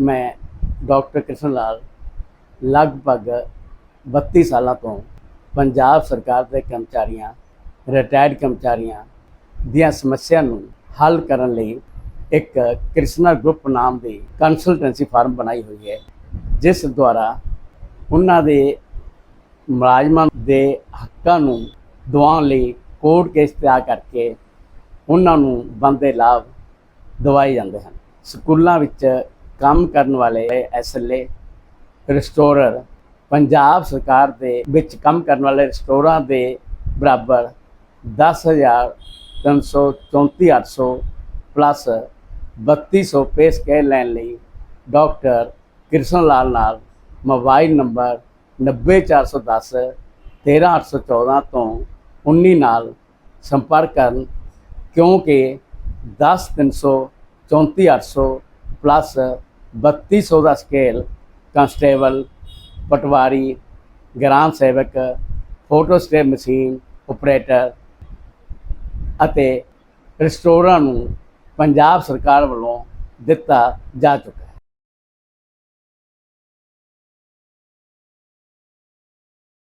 ਮੈਂ ਡਾਕਟਰ ਕ੍ਰਿਸ਼ਨ ਲਾਲ ਲਗਭਗ 32 ਸਾਲਾਂ ਤੋਂ ਪੰਜਾਬ ਸਰਕਾਰ ਦੇ ਕਰਮਚਾਰੀਆਂ ਰਿਟਾਇਰਡ ਕਰਮਚਾਰੀਆਂ ਦੀਆਂ ਸਮੱਸਿਆ ਨੂੰ ਹੱਲ ਕਰਨ ਲਈ ਇੱਕ ਕ੍ਰਿਸ਼ਨਾ ਗਰੁੱਪ ਨਾਮ ਦੀ ਕੰਸਲਟੈਂਸੀ ਫਾਰਮ ਬਣਾਈ ਹੋਈ ਹੈ, ਜਿਸ ਦੁਆਰਾ ਉਹਨਾਂ ਦੇ ਮੁਲਾਜ਼ਮਾਂ ਦੇ ਹੱਕਾਂ ਨੂੰ ਦਿਵਾਉਣ ਲਈ ਕੋਰਟ ਕੇਸ ਤਿਆਰ ਕਰਕੇ ਉਹਨਾਂ ਨੂੰ ਬੰਦੇ ਲਾਭ ਦਿਵਾਏ ਜਾਂਦੇ ਹਨ। ਸਕੂਲਾਂ ਵਿੱਚ ਕੰਮ ਕਰਨ ਵਾਲੇ ਐਸਐਲਏ ਰਿਸਟੋਰਰ, ਪੰਜਾਬ ਸਰਕਾਰ ਦੇ ਵਿੱਚ ਕੰਮ ਕਰਨ ਵਾਲੇ ਰਿਸਟੋਰਾਂ ਦੇ ਬਰਾਬਰ 10334 ਪਲੱਸ 3200 ਪੇ ਸਕੇਲ ਲੈਣ ਲਈ ਡਾਕਟਰ ਕ੍ਰਿਸ਼ਨ ਲਾਲ ਨਾਲ ਮੋਬਾਈਲ ਨੰਬਰ 90410 13814 ਤੋਂ 19 ਨਾਲ ਸੰਪਰਕ ਕਰਨ, ਕਿਉਂਕਿ 10300 34800 ਪਲੱਸ 3200 ਦਾ scale constable patwari gram sevak photostat machine operator ਅਤੇ ਰਿਸਟੋਰਾਂ ਨੂੰ ਪੰਜਾਬ ਸਰਕਾਰ ਵੱਲੋਂ ਦਿੱਤਾ ਜਾ ਚੁੱਕਾ